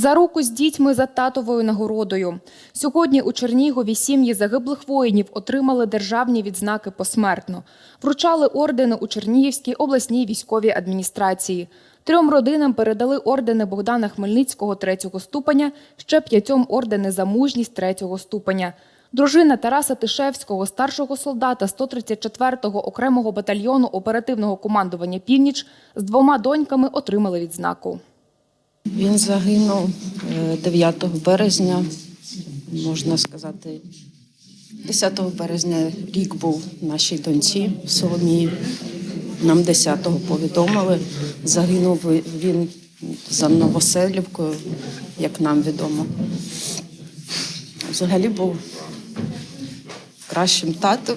За руку з дітьми за татовою нагородою. Сьогодні у Чернігові сім'ї загиблих воїнів отримали державні відзнаки посмертно. Вручали ордени у Чернігівській обласній військовій адміністрації. Трьом родинам передали ордени Богдана Хмельницького третього ступеня, ще п'ятьом ордени за мужність третього ступеня. Дружина Тараса Тишевського, старшого солдата 134-го окремого батальйону оперативного командування Північ з двома доньками отримали відзнаку. Він загинув е, 9 березня, можна сказати, 10 березня рік був нашій доньці Соломії. Нам 10-го повідомили. Загинув він за Новоселівкою, як нам відомо. Взагалі був кращим татом,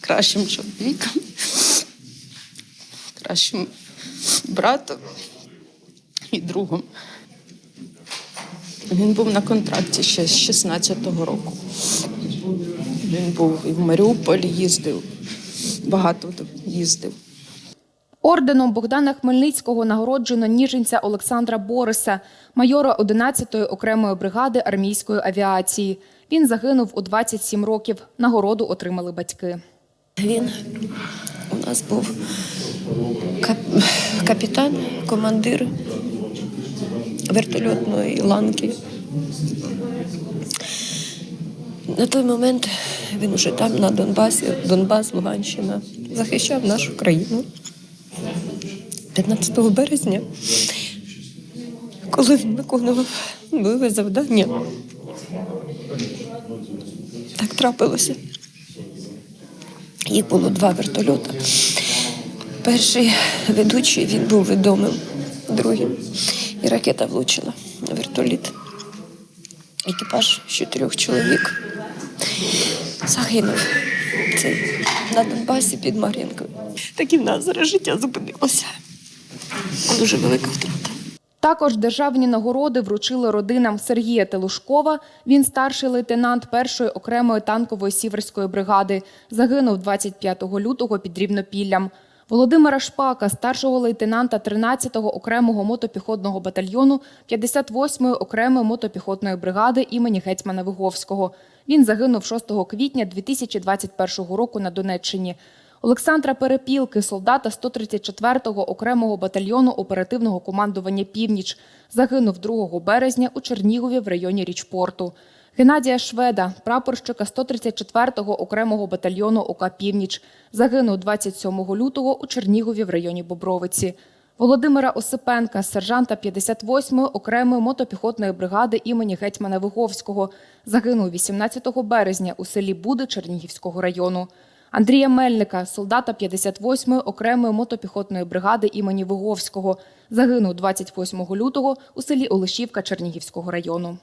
кращим чоловіком, кращим братом і другом. Він був на контракті ще з 16-го року. Він був і в Маріуполь їздив, багато їздив. Орденом Богдана Хмельницького нагороджено ніженця Олександра Бориса, майора 11-ї окремої бригади армійської авіації. Він загинув у 27 років. Нагороду отримали батьки. Він у нас був кап- капітан, командир вертольотної ланки. На той момент він уже там, на Донбасі, Донбас, Луганщина, захищав нашу країну. 15 березня, коли він виконував бойове завдання, так трапилося. Їх було два вертольота. Перший ведучий він був відомим, другим. І ракета влучила на вертоліт. Екіпаж з чотирьох чоловік загинув. Це на Донбасі під Мар'їнкою. Так і в нас зараз життя зупинилося. Дуже велика втрата. Також державні нагороди вручили родинам Сергія Телушкова. Він старший лейтенант першої окремої танкової сіверської бригади. Загинув 25 лютого під Рівнопіллям. Володимира Шпака, старшого лейтенанта 13-го окремого мотопіхотного батальйону 58-ї окремої мотопіхотної бригади імені гетьмана Виговського. Він загинув 6 квітня 2021 року на Донеччині. Олександра Перепілки, солдата 134-го окремого батальйону оперативного командування Північ, загинув 2 березня у Чернігові в районі Річпорту. Геннадія Шведа, прапорщика 134-го окремого батальйону ОК Північ, загинув 27 лютого у Чернігові в районі Бобровиці. Володимира Осипенка, сержанта 58-ї окремої мотопіхотної бригади імені гетьмана Виговського, загинув 18 березня у селі Буди Чернігівського району. Андрія Мельника, солдата 58-ї окремої мотопіхотної бригади імені Виговського, загинув 28 лютого у селі Олешівка Чернігівського району.